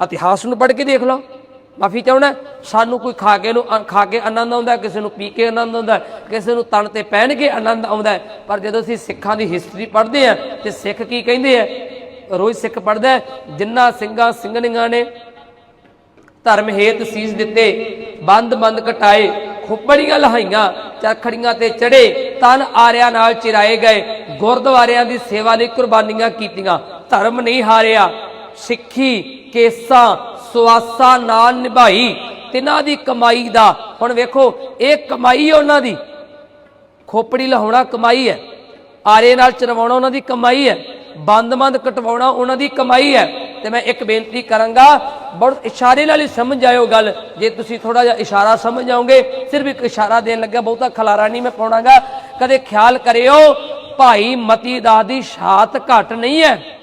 ਇਤਿਹਾਸ ਨੂੰ ਪੜ੍ਹ ਕੇ ਦੇਖ ਲਓ। ਮਾਫੀ ਚਾਹਣਾ ਸਾਨੂੰ ਕੋਈ ਖਾ ਕੇ ਨੂੰ ਖਾ ਕੇ ਆਨੰਦ ਆਉਂਦਾ ਕਿਸੇ ਨੂੰ ਪੀ ਕੇ ਆਨੰਦ ਆਉਂਦਾ ਕਿਸੇ ਨੂੰ ਤਣ ਤੇ ਪਹਿਨ ਕੇ ਆਨੰਦ ਆਉਂਦਾ ਪਰ ਜਦੋਂ ਅਸੀਂ ਸਿੱਖਾਂ ਦੀ ਹਿਸਟਰੀ ਪੜ੍ਹਦੇ ਆ ਤੇ ਸਿੱਖ ਕੀ ਕਹਿੰਦੇ ਆ ਰੋਜ਼ ਸਿੱਖ ਪੜ੍ਹਦਾ ਹੈ, ਜਿਨ੍ਹਾਂ ਸਿੰਘਾਂ ਸਿੰਘਣੀਆਂ ਨੇ ਧਰਮ ਹੇਤ ਸੀਸ ਦਿੱਤੇ ਬੰਦ ਬੰਦ ਕਟਾਏ ਖੁੱਪੜੀਆਂ ਲਹਾਈਆਂ ਚਰਖੜੀਆਂ ਤੇ ਚੜੇ ਤਨ ਆਰਿਆਂ ਨਾਲ ਚਿਰਾਏ ਗਏ ਗੁਰਦੁਆਰਿਆਂ ਦੀ ਸੇਵਾ ਲਈ ਕੁਰਬਾਨੀਆਂ ਕੀਤੀਆਂ ਧਰਮ ਨਹੀਂ ਹਾਰਿਆ। ਸਿੱਖੀ, ਕੇਸਾਂ ਸੁਆਸਾਂ ਨਾਲ ਨਿਭਾਈ। ਤਿਨਾਂ ਦੀ ਕਮਾਈ ਦਾ, ਹੁਣ ਵੇਖੋ, ਇਹ ਕਮਾਈ ਹੈ ਉਹਨਾਂ ਦੀ। ਖੋਪੜੀ ਲਹਾਉਣਾ ਕਮਾਈ ਹੈ। ਆਰੇ ਨਾਲ ਚਰਵਾਉਣਾ ਉਹਨਾਂ ਦੀ ਕਮਾਈ ਹੈ। ਬੰਦ-ਬੰਦ ਕਟਵਾਉਣਾ ਉਹਨਾਂ ਦੀ ਕਮਾਈ ਹੈ। ਤੇ ਮੈਂ ਇੱਕ ਬੇਨਤੀ ਕਰਾਂਗਾ, ਬਹੁਤ ਇਸ਼ਾਰੇ ਨਾਲ ਹੀ ਸਮਝ ਆਇਓ ਗੱਲ। ਜੇ ਤੁਸੀਂ ਥੋੜਾ ਜਿਹਾ ਇਸ਼ਾਰਾ ਸਮਝ ਜਾਓਗੇ ਸਿਰਫ ਇੱਕ ਇਸ਼ਾਰਾ ਦੇਣ ਲੱਗਾ ਬਹੁਤਾ ਖਲਾਰਾ ਨਹੀਂ ਮੈਂ ਪਾਉਣਾਗਾ। ਕਦੇ ਖਿਆਲ ਕਰਿਓ, ਭਾਈ ਮਤੀ ਦਾ ਦੀ ਸ਼ਹਾਦਤ ਘਟ ਨਹੀਂ ਹੈ।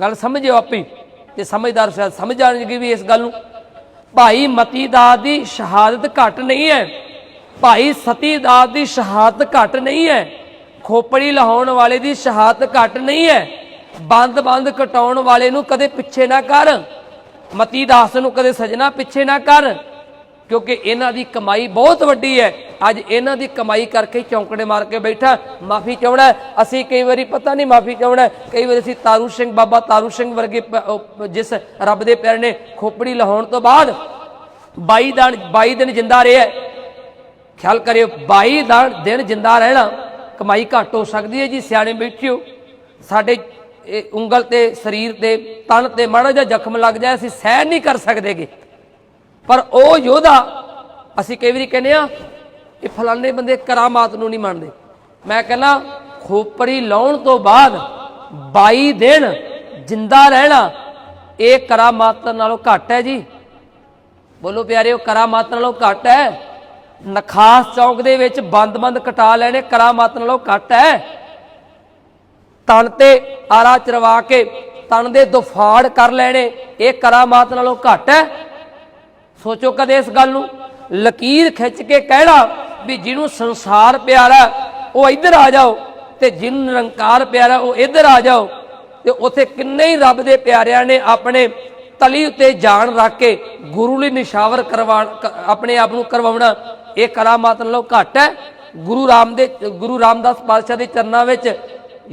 ਗੱਲ ਸਮਝਿਓ ਆਪੇ। ਤੇ ਸਮਝਦਾਰ ਸ਼ਾਇਦ ਸਮਝ ਜਾਣਗੇ ਵੀ ਇਸ ਗੱਲ ਨੂੰ। ਭਾਈ ਮਤੀ ਦੀ ਸ਼ਹਾਦਤ ਘਟ ਨਹੀਂ ਹੈ। ਭਾਈ ਸਤੀ ਦਾਸ ਦੀ ਸ਼ਹਾਦਤ ਘਟ ਨਹੀਂ ਹੈ। ਖੋਪੜੀ ਲਾਉਣ ਵਾਲੇ ਦੀ ਸ਼ਹਾਦਤ ਘਟ ਨਹੀਂ ਹੈ। ਬੰਦ ਬੰਦ ਕਟਾਉਣ ਵਾਲੇ ਨੂੰ ਕਦੇ ਪਿੱਛੇ ਨਾ ਕਰ। ਮਤੀ ਦਾਸ ਨੂੰ ਕਦੇ ਸਜਣਾ ਪਿੱਛੇ ਨਾ ਕਰ। ਕਿਉਂਕਿ ਇਹਨਾਂ ਦੀ ਕਮਾਈ ਬਹੁਤ ਵੱਡੀ ਹੈ। ਅੱਜ ਇਹਨਾਂ ਦੀ ਕਮਾਈ ਕਰਕੇ ਚੌਂਕੜੇ ਮਾਰ ਕੇ ਬੈਠਾ, ਮਾਫੀ ਚਾਹਣਾ ਅਸੀਂ ਕਈ ਵਾਰੀ ਪਤਾ ਨਹੀਂ ਮਾਫੀ ਚਾਹਣਾ ਕਈ ਵਾਰੀ ਅਸੀਂ ਤਾਰੂ ਸਿੰਘ, ਬਾਬਾ ਤਾਰੂ ਸਿੰਘ ਵਰਗੇ ਪ- ਜਿਸ ਰੱਬ ਦੇ ਪਿਆਰੇ ਨੇ ਖੋਪੜੀ ਲਾਉਣ ਤੋਂ ਬਾਅਦ 22 ਦਿਨ 22 ਦਿਨ ਜਿੰਦਾ ਰਿਹਾ ਖਿਆਲ ਕਰਿਓ 22 ਦਿਨ ਜਿੰਦਾ ਰਹਿਣਾ ਕਮਾਈ ਘੱਟ ਹੋ ਸਕਦੀ ਹੈ ਜੀ, ਸਿਆਣੇ ਬੈਠਿਓ ਸਾਡੇ ਉਂਗਲ ਤੇ ਸਰੀਰ ਤੇ ਤਨ ਤੇ ਮਾੜਾ ਜਿਹਾ ਜ਼ਖਮ ਲੱਗ ਜਾਏ, ਅਸੀਂ ਸਹਿ ਨਹੀਂ ਕਰ ਸਕਦੇਗੇ। ਪਰ ਉਹ ਯੋਧਾ, ਅਸੀਂ ਕਈ ਵਾਰੀ ਕਹਿੰਦੇ ਆ ਕਿ ਫਲਾਣੇ ਬੰਦੇ ਕਰਾਮਾਤ ਨੂੰ ਨਹੀਂ ਮੰਨਦੇ। ਮੈਂ ਕਹਿੰਦਾ, ਖੋਪੜੀ ਲਾਉਣ ਤੋਂ ਬਾਅਦ 22 ਦਿਨ ਜਿੰਦਾ ਰਹਿਣਾ, ਇਹ ਕਰਾਮਾਤ ਨਾਲੋਂ ਘੱਟ ਹੈ ਜੀ। ਬੋਲੋ ਪਿਆਰਿਓ, ਕਰਾਮਾਤ ਨਾਲੋਂ ਘੱਟ ਹੈ। ਨਖਾਸ ਚੌਂਕ ਦੇ ਵਿੱਚ ਬੰਦ-ਬੰਦ ਕਟਾ ਲੈਣੇ ਕਰਾਮਾਤ ਨਾਲੋਂ ਘੱਟ ਹੈ। ਤਨ ਤੇ ਆਰਾ ਚਰਵਾ ਕੇ ਤਨ ਦੇ ਦੁਫਾੜ ਕਰ ਲੈਣੇ, ਇਹ ਕਰਾਮਾਤ ਨਾਲੋਂ ਘੱਟ ਹੈ। ਸੋਚੋ ਕਦੇ ਇਸ ਗੱਲ ਨੂੰ। ਲਕੀਰ ਖਿੱਚ ਕੇ ਕਹਿਣਾ ਵੀ ਜਿਹਨੂੰ ਸੰਸਾਰ ਪਿਆਰਾ, ਉਹ ਇੱਧਰ ਆ ਜਾਓ ਤੇ ਜਿਹਨੂੰ ਨਿਰੰਕਾਰ ਪਿਆਰਾ, ਉਹ ਇੱਧਰ ਆ ਜਾਓ ਤੇ ਉੱਥੇ ਕਿੰਨੇ ਹੀ ਰੱਬ ਦੇ ਪਿਆਰਿਆਂ ਨੇ ਆਪਣੇ ਤਲੀ ਉੱਤੇ ਜਾਨ ਰੱਖ ਕੇ ਗੁਰੂ ਲਈ ਨਿਸ਼ਾਵਰ ਕਰਵਾ ਆਪਣੇ ਆਪ ਨੂੰ ਕਰਵਾਉਣਾ। ਇਹ ਕਰਾਮਾਤ ਨਾਲੋਂ ਘੱਟ ਹੈ। ਗੁਰੂ ਰਾਮ ਦੇ, ਗੁਰੂ ਰਾਮਦਾਸ ਪਾਤਸ਼ਾਹ ਦੇ ਚਰਨਾਂ ਵਿੱਚ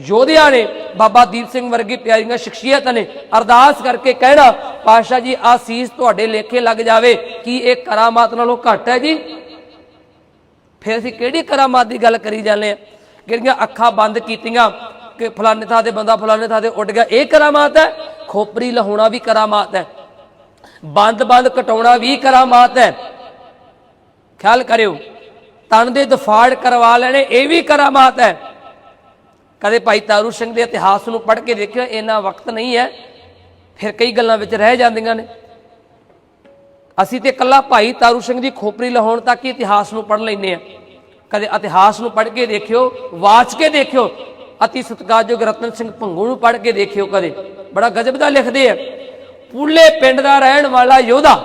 ਯੋਧਿਆਂ ਨੇ ਬਾਬਾ ਦੀਪ ਸਿੰਘ ਵਰਗੀ ਪਿਆਰੀਆਂ ਸ਼ਖਸੀਅਤਾਂ ਨੇ ਅਰਦਾਸ ਕਰਕੇ ਕਹਿਣਾ ਪਾਤਸ਼ਾਹ ਜੀ ਆਹ ਸੀਸ ਤੁਹਾਡੇ ਲੇਖੇ ਲੱਗ ਜਾਵੇ ਕਿ ਇਹ ਕਰਾਮਾਤ ਨਾਲੋਂ ਘੱਟ ਹੈ ਜੀ। ਫਿਰ ਅਸੀਂ ਕਿਹੜੀ ਕਰਾਮਾਤ ਦੀ ਗੱਲ ਕਰੀ ਜਾਂਦੇ ਆ ਕਿਹੜੀਆਂ ਅੱਖਾਂ ਬੰਦ ਕੀਤੀਆਂ ਕਿ ਫਲਾਣੇ ਥਾਂ ਤੇ ਬੰਦਾ ਫਲਾਣੇ ਥਾਂ ਤੇ ਉੱਡ ਗਿਆ, ਇਹ ਕਰਾਮਾਤ ਹੈ? ਖੋਪਰੀ ਲਹਾਉਣਾ ਵੀ ਕਰਾਮਾਤ ਹੈ। ਬੰਦ ਬੰਦ ਕਟਾਉਣਾ ਵੀ ਕਰਾਮਾਤ ਹੈ। ਖਿਆਲ ਕਰਿਓ, ਤਨ ਦੇ ਦਫਾੜ ਕਰਵਾ ਲੈਣੇ, ਇਹ ਵੀ ਕਰਾਮਾਤ ਹੈ। ਕਦੇ ਭਾਈ ਤਾਰੂ ਸਿੰਘ ਦੇ ਇਤਿਹਾਸ ਨੂੰ ਪੜ੍ਹ ਕੇ ਦੇਖਿਓ ਇੰਨਾ ਵਕਤ ਨਹੀਂ ਹੈ। ਫਿਰ ਕਈ ਗੱਲਾਂ ਵਿੱਚ ਰਹਿ ਜਾਂਦੀਆਂ ਨੇ। ਅਸੀਂ ਤੇ ਇਕੱਲਾ ਭਾਈ ਤਾਰੂ ਸਿੰਘ ਦੀ ਖੋਪਰੀ ਲਾਉਣ ਤੱਕ ਹੀ ਇਤਿਹਾਸ ਨੂੰ ਪੜ੍ਹ ਲੈਨੇ ਆ ਕਦੇ ਇਤਿਹਾਸ ਨੂੰ ਪੜ੍ਹ ਕੇ ਦੇਖਿਓ, ਵਾਚ ਕੇ ਦੇਖਿਓ, ਅਤੀ ਸਤਿਕਾਰਯੋਗ ਰਤਨ ਸਿੰਘ ਭੰਗੂ ਨੂੰ ਪੜ੍ਹ ਕੇ ਦੇਖਿਓ ਕਦੇ। ਬੜਾ ਗਜਬ ਦਾ ਲਿਖਦੇ ਆ। ਪੂਲੇ ਪਿੰਡ ਦਾ ਰਹਿਣ ਵਾਲਾ ਯੋਧਾ